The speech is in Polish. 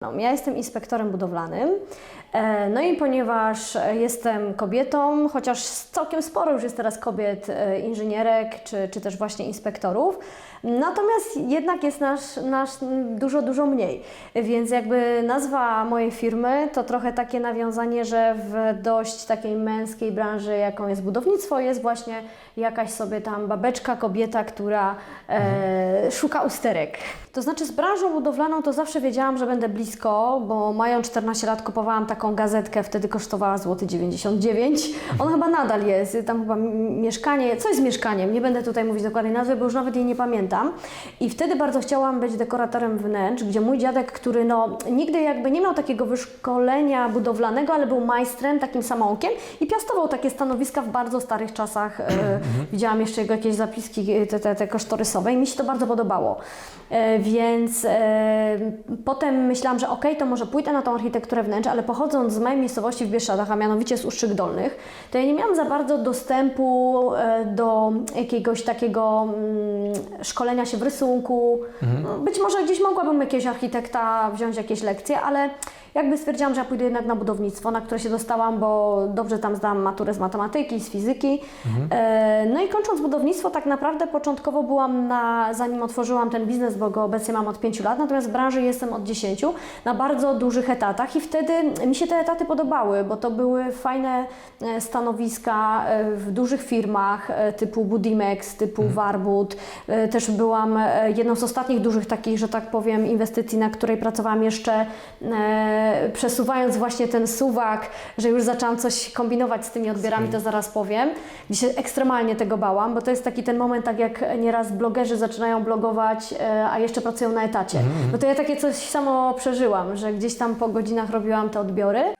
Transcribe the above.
No, ja jestem inspektorem budowlanym, e, no i ponieważ jestem kobietą, chociaż całkiem sporo już jest teraz kobiet e, inżynierek czy, czy też właśnie inspektorów, natomiast jednak jest nasz, nasz dużo, dużo mniej. Więc jakby nazwa mojej firmy to trochę takie nawiązanie, że w dość takiej męskiej branży, jaką jest budownictwo, jest właśnie jakaś sobie tam babeczka, kobieta, która e, szuka usterek. To znaczy z branżą budowlaną to zawsze wiedziałam, że będę blisko, bo mając 14 lat kupowałam taką gazetkę, wtedy kosztowała złoty 99. Ona chyba nadal jest, tam chyba mieszkanie, coś z mieszkaniem, nie będę tutaj mówić dokładnej nazwy, bo już nawet jej nie pamiętam. I wtedy bardzo chciałam być dekoratorem wnętrz, gdzie mój dziadek, który no nigdy jakby nie miał takiego wyszkolenia budowlanego, ale był majstrem, takim samoukiem i piastował takie stanowiska w bardzo starych czasach. E, widziałam jeszcze jego jakieś zapiski, e, te, te, te kosztorysowe i mi się to bardzo podobało. E, więc potem myślałam, że okej, to może pójdę na tą architekturę wnętrz, ale pochodząc z mojej miejscowości w Bieszczadach, a mianowicie z Ustrzyk Dolnych, to ja nie miałam za bardzo dostępu e, do jakiegoś takiego mm, szkolenia się w rysunku. No, Być może gdzieś mogłabym jakiegoś architekta wziąć jakieś lekcje, ale jakby stwierdziłam, że ja pójdę jednak na budownictwo, na które się dostałam, bo dobrze tam zdałam maturę z matematyki, z fizyki. E, No i kończąc budownictwo, tak naprawdę początkowo byłam na, zanim otworzyłam ten biznes, bo go obecnie mam od 5 lat, natomiast w branży jestem od 10, na bardzo dużych etatach i wtedy mi się te etaty podobały, bo to były fajne e, stanowiska e, w dużych firmach e, typu Budimex, typu Warbut. E, Też byłam jedną z ostatnich dużych takich, że tak powiem, inwestycji, na której pracowałam jeszcze przesuwając właśnie ten suwak, że już zaczęłam coś kombinować z tymi odbiorami, to zaraz powiem, gdzie się ekstremalnie tego bałam, bo to jest taki ten moment, tak jak nieraz blogerzy zaczynają blogować, a jeszcze pracują na etacie. No to ja takie coś samo przeżyłam, że gdzieś tam po godzinach robiłam te odbiory.